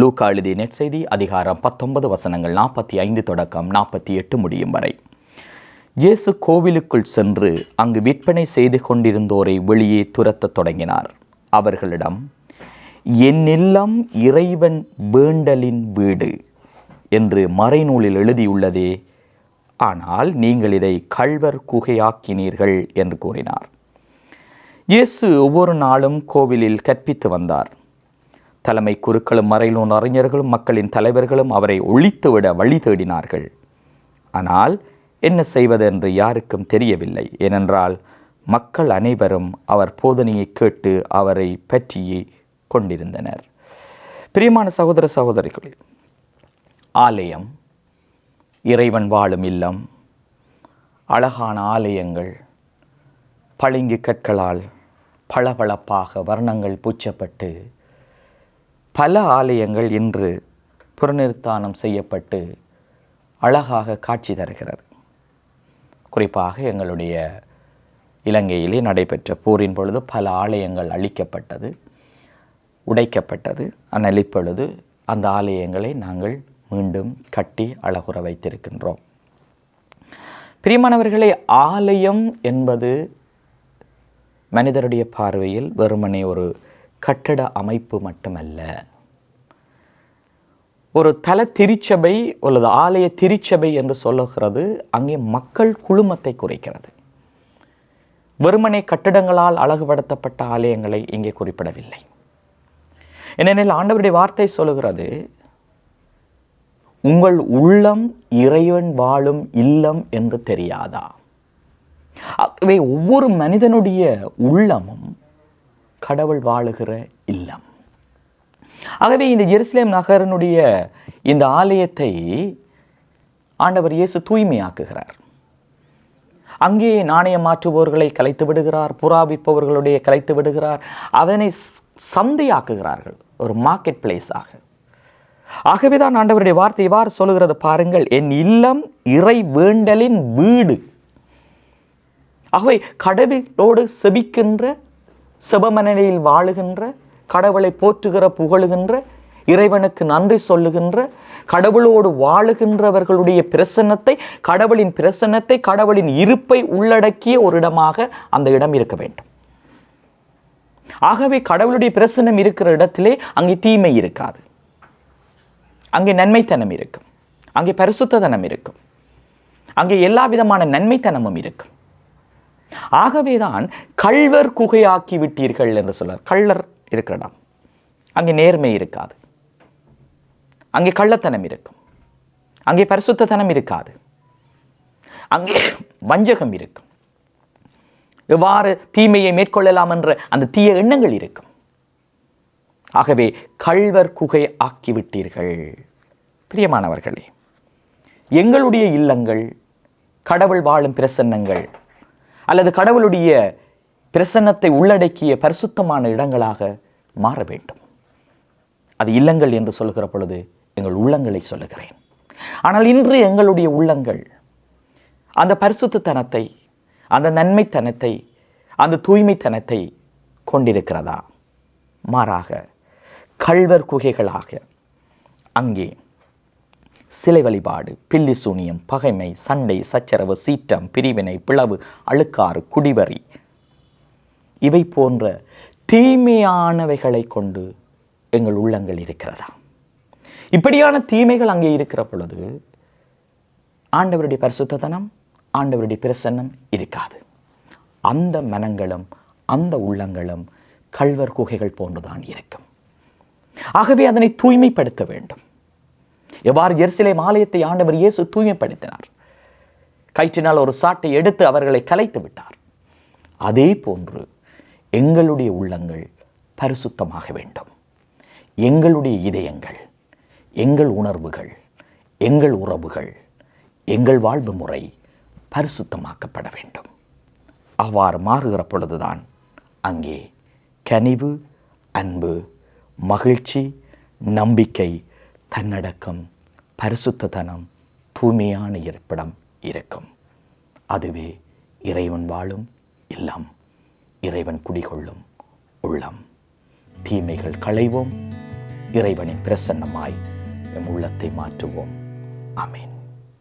லூக்கா எழுதிய நெற்செய்தி அதிகாரம் பத்தொன்பது வசனங்கள் நாற்பத்தி ஐந்து தொடக்கம் நாற்பத்தி எட்டு முடியும் வரை. இயேசு கோவிலுக்குள் சென்று அங்கு விற்பனை செய்து கொண்டிருந்தோரை வெளியே துரத்தத் தொடங்கினார். அவர்களிடம் என்னில்லம் இறைவன் வேண்டலின் வீடு என்று மறைநூலில் எழுதியுள்ளதே. ஆனால் நீங்கள் இதை கள்வர் குகையாக்கினீர்கள் என்று கூறினார். இயேசு ஒவ்வொரு நாளும் கோவிலில் கற்பித்து வந்தார். தலைமை குருக்களும் மறைநூல் அறிஞர்களும் மக்களின் தலைவர்களும் அவரை ஒழித்துவிட வழி தேடினார்கள். ஆனால் என்ன செய்வதென்று யாருக்கும் தெரியவில்லை. ஏனென்றால் மக்கள் அனைவரும் அவர் போதனையை கேட்டு அவரை பற்றியே கொண்டிருந்தனர். பிரியமான சகோதர சகோதரிகளே ஆலயம் இறைவன் வாழும் இல்லம் அழகான ஆலயங்கள் பளிங்கு கற்களால் பளபளப்பாக வர்ணங்கள் பூச்சப்பட்டு பல ஆலயங்கள் இன்று புறநிறுத்தானம் செய்யப்பட்டு அழகாக காட்சி தருகிறது. குறிப்பாக எங்களுடைய இலங்கையிலே நடைபெற்ற போரின் பொழுது பல ஆலயங்கள் அழிக்கப்பட்டது உடைக்கப்பட்டது ஆனால் இப்பொழுது அந்த ஆலயங்களை நாங்கள் மீண்டும் கட்டி அழகுற வைத்திருக்கின்றோம். பிரியமானவர்களே ஆலயம் என்பது மனிதருடைய பார்வையில் வெறுமனே ஒரு கட்டட அமைப்பு மட்டுமல்ல. ஒரு தல திருச்சபை அல்லது ஆலய திருச்சபை என்று சொல்லுகிறது அங்கே மக்கள் குழுமத்தை குறைக்கிறது. வெறுமனே கட்டடங்களால் அழகுபடுத்தப்பட்ட ஆலயங்களை இங்கே குறிப்பிடவில்லை. ஏனெனில் ஆண்டவருடைய வார்த்தை சொல்லுகிறது உங்கள் உள்ளம் இறைவன் வாழும் இல்லம் என்று தெரியாதா? ஆகவே ஒவ்வொரு மனிதனுடைய உள்ளமும் கடவுள் வாழுகிற இல்லம். ஆகவே இந்த எருசலேம் நகரனுடைய இந்த ஆலயத்தை ஆண்டவர் இயேசு தூய்மையாக்குகிறார். அங்கே நாணயம் மாற்றுபவர்களை கலைத்து விடுகிறார் புறாவிப்பவர்களுடைய கலைத்து விடுகிறார் அதனை சந்தையாக்குகிறார்கள் ஒரு மார்க்கெட் பிளேஸாக ஆகவே தான் ஆண்டவருடைய வார்த்தை இவ்வாறு சொல்லுகிறது பாருங்கள் என் இல்லம் இறை வேண்டலின் வீடு. ஆகவே கடவுளோடு செபிக்கின்ற செபமனையில் வாழுகின்ற கடவுளை போற்றுகிற புகழுகின்ற இறைவனுக்கு நன்றி சொல்லுகின்ற கடவுளோடு வாழுகின்றவர்களுடைய பிரசன்னத்தை கடவுளின் பிரசன்னத்தை கடவுளின் இருப்பை உள்ளடக்கிய ஒரு இடமாக அந்த இடம் இருக்க வேண்டும். ஆகவே கடவுளுடைய பிரசன்னம் இருக்கிற இடத்திலே அங்கே தீமை இருக்காது. அங்கே நன்மைத்தனம் இருக்கும். அங்கே பரிசுத்ததனம் இருக்கும். அங்கே எல்லா விதமான நன்மைத்தனமும் இருக்கும். ஆகவேதான் கள்வர் குகையாக்கி விட்டீர்கள் என்று சொல்றார். கள்ளர் இருக்கிற இடம். அங்கே நேர்மை இருக்காது. அங்கே கள்ளத்தனம் இருக்கும். அங்கே பரிசுத்தனம் இருக்காது. அங்கே வஞ்சகம் இருக்கும். எவ்வாறு தீமையை மேற்கொள்ளலாம் என்ற அந்த தீய எண்ணங்கள் இருக்கும். ஆகவே கள்வர் குகை ஆக்கிவிட்டீர்கள் பிரியமானவர்களே எங்களுடைய இல்லங்கள் கடவுள் வாழும் பிரசன்னங்கள் அல்லது கடவுளுடைய பிரசன்னத்தை உள்ளடக்கிய பரிசுத்தமான இடங்களாக மாற வேண்டும். அது இல்லங்கள் என்று சொல்லுகிற பொழுது எங்கள் உள்ளங்களை சொல்லுகிறேன். ஆனால் இன்று எங்களுடைய உள்ளங்கள் அந்த பரிசுத்தனத்தை அந்த நன்மைத்தனத்தை அந்த தூய்மைத்தனத்தை கொண்டிருக்கிறதா? மாறாக கல்வர் குகைகளாக அங்கே சிலை வழிபாடு பில்லி சூனியம் பகைமை சண்டை சச்சரவு சீற்றம் பிரிவினை பிளவு அழுக்காறு குடிவரி. இவை போன்ற தீமையானவைகளை கொண்டு எங்கள் உள்ளங்கள் இருக்கிறதா? இப்படியான தீமைகள் அங்கே இருக்கிற பொழுது ஆண்டவருடைய பரிசுத்தனம் ஆண்டவருடைய பிரசன்னம் இருக்காது. அந்த மனங்களும் அந்த உள்ளங்களும் கல்வர் குகைகள் போன்றுதான் இருக்கும். ஆகவே அதனை தூய்மைப்படுத்த வேண்டும். எவ்வாறு எருசலேம் ஆலயத்தை ஆண்டவர் இயேசு தூய்மைப்படுத்தினார். கயிற்றினால் ஒரு சாட்டை எடுத்து அவர்களை கலைத்து விட்டார். அதே போன்று எங்களுடைய உள்ளங்கள் பரிசுத்தமாக வேண்டும். எங்களுடைய இதயங்கள் எங்கள் உணர்வுகள் எங்கள் உறவுகள் எங்கள் வாழ்வு முறை பரிசுத்தமாக்கப்பட வேண்டும். அவ்வாறு மாறுகிற பொழுதுதான் அங்கே கனிவு அன்பு மகிழ்ச்சி நம்பிக்கை தன்னடக்கம் பரிசுத்ததனம் தூய்மையான இருப்பிடம் இருக்கும். அதுவே இறைவன் வாழும் இல்லம் இறைவன் குடிகொள்ளும் உள்ளம். தீமைகள் களைவோம் இறைவனின் பிரசன்னமாய் எம் உள்ளத்தை மாற்றுவோம். அமேன்